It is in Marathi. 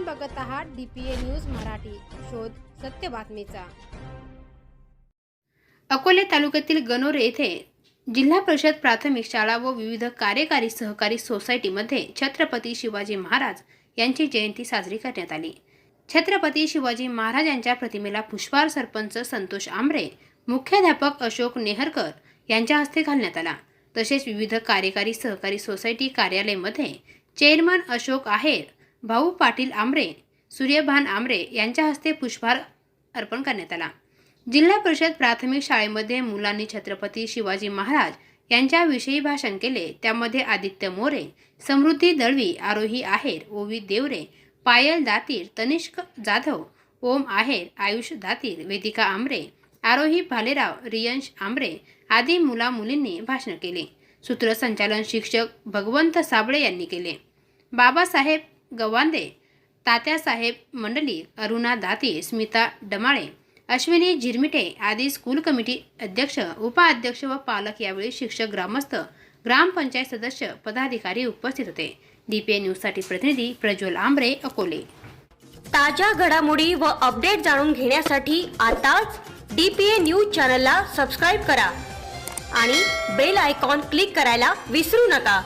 आपण बघत आहात डीपीए न्यूज मराठी. शोध सत्य बातमीचा. अकोले तालुक्यातील गणोरे येथे जिल्हा परिषद प्राथमिक शाळा व विविध कार्यकारी सहकारी सोसायटीमध्ये छत्रपती शिवाजी महाराज यांची जयंती साजरी करण्यात आली. छत्रपती शिवाजी महाराज यांच्या प्रतिमेला पुष्पार सरपंच संतोष आमरे मुख्याध्यापक अशोक नेहरकर यांच्या हस्ते घालण्यात आला. तसेच विविध कार्यकारी सहकारी सोसायटी कार्यालयमध्ये चेअरमन अशोक आहेर भाऊ पाटील आमरे सूर्यभान आमरे यांच्या हस्ते पुष्पहार अर्पण करण्यात आला. जिल्हा परिषद प्राथमिक शाळेमध्ये मुलांनी छत्रपती शिवाजी महाराज यांच्याविषयी भाषण केले. त्यामध्ये आदित्य मोरे समृद्धी दळवी आरोही आहेर ओवी देवरे पायल दातीर तनिष्क जाधव ओम आहेर आयुष दातीर वेदिका आमरे आरोही भालेराव रियंश आमरे आदी मुला मुलींनी भाषण केले. सूत्रसंचालन शिक्षक भगवंत साबळे यांनी केले. बाबासाहेब गवांदे तात्यासाहेब मंडली अरुणा दाती स्मिता डमाळे अश्विनी झिरमिटे आदी स्कूल कमिटी अध्यक्ष उपाध्यक्ष व पालक यावेळी शिक्षक ग्रामस्थ ग्रामपंचायत सदस्य पदाधिकारी उपस्थित होते. डीपीए न्यूजसाठी प्रतिनिधी प्रज्वल आंबरे अकोले. ताज्या घडामोडी व अपडेट जाणून घेण्यासाठी आताच डी पी ए न्यूज चॅनलला सबस्क्राईब करा आणि बेल आयकॉन क्लिक करायला विसरू नका.